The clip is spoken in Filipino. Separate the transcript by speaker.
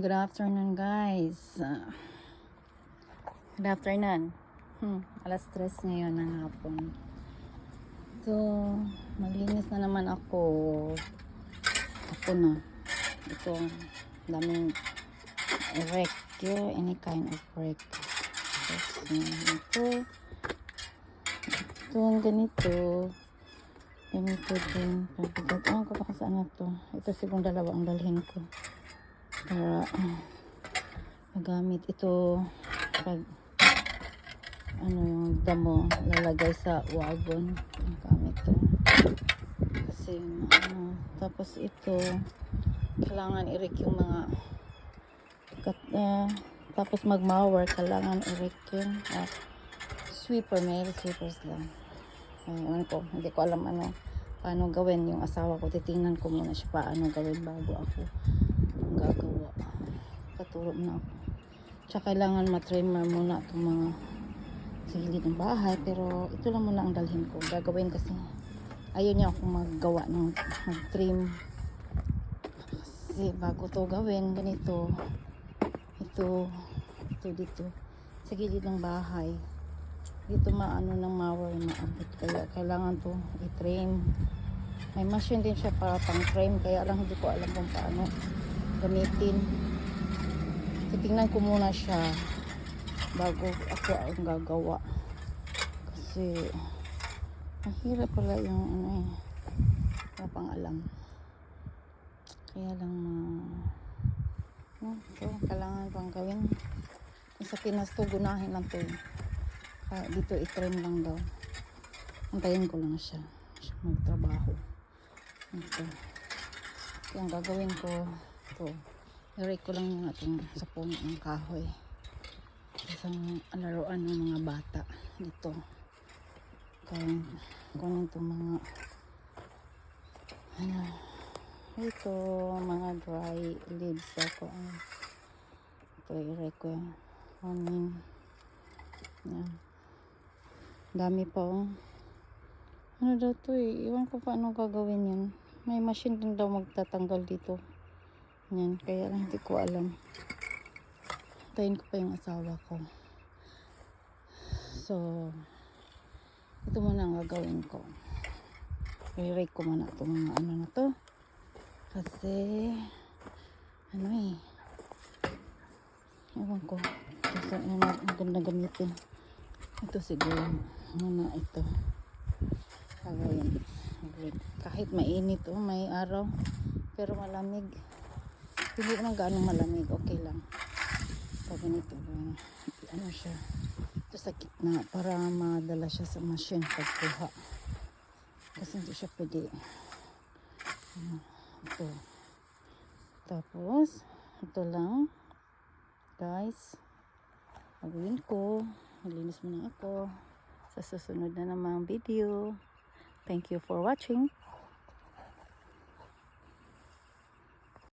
Speaker 1: good afternoon guys. Uh, good afternoon. Hmm, alas stress ngayon ng hapon. So, maglinis na naman ako. Ako na. Ito, daming wreck. Any kind of wreck. Tapos, ito. Ito, ganito. Ganito din. Pabigat. Ah, saan na to. Ito siguro dalawa ang dalhin ko. Para ah, magamit ito pag ano yung damo lalagay sa wagon. Gamit to. Kasi ano, tapos ito kailangan i-rig yung mga kat, ah, tapos mag-mower kailangan i-rig yun. Ah, sweeper, may sweepers lang. Ayun ko, hindi ko alam ano paano gawin yung asawa ko. Titingnan ko muna siya paano gawin bago ako ang gagawa. Paturo na ako. Tsaka kailangan matrimmer muna itong mga gilid ng bahay. Pero ito lang muna ang dalhin ko. Gagawin kasi ayaw niya akong maggawa ng mag-trim. Kasi bago to gawin, ganito. Ito, ito dito. Sa gilid ng bahay dito maano ng mower maabot kaya kailangan to i-trim may machine din siya para pang frame kaya lang hindi ko alam kung paano gamitin titingnan ko muna siya bago ako ang gagawa kasi mahirap pala yung ano eh wala pang alam kaya lang ma no, so, kailangan pang gawin sa Pinas to gunahin lang to eh kaya dito i-trim lang daw. Antayin ko lang siya. Siya magtrabaho. Ito. Ang gagawin ko, ito. i ko lang yung ating sa puno ng kahoy. Isang laruan ng mga bata dito. Kaya kunin itong mga ano, ito, mga dry leaves ako. Ito, i ko yan. Kunin. Yan. Dami pa oh. Ano daw to eh. Iwan ko paano gagawin yan. May machine din daw magtatanggal dito. Yan. Kaya lang hindi ko alam. Tayin ko pa yung asawa ko. So, ito muna ang gagawin ko. I-rake ko muna itong mga ano na to. Kasi, ano eh. Ewan ko. Kasi, ano, ang ganda gamitin. Ito siguro muna ito gagawin kahit mainit oh may araw pero malamig hindi naman gaano malamig. Okay lang. Pag ganito ano siya ito sa gitna para madala siya sa machine pagkuha. Kasi hindi siya pwede. Ano, ito. Tapos ito lang. Guys gagawin ko. Maglinis muna ako. Sa susunod na namang video. Thank you for watching.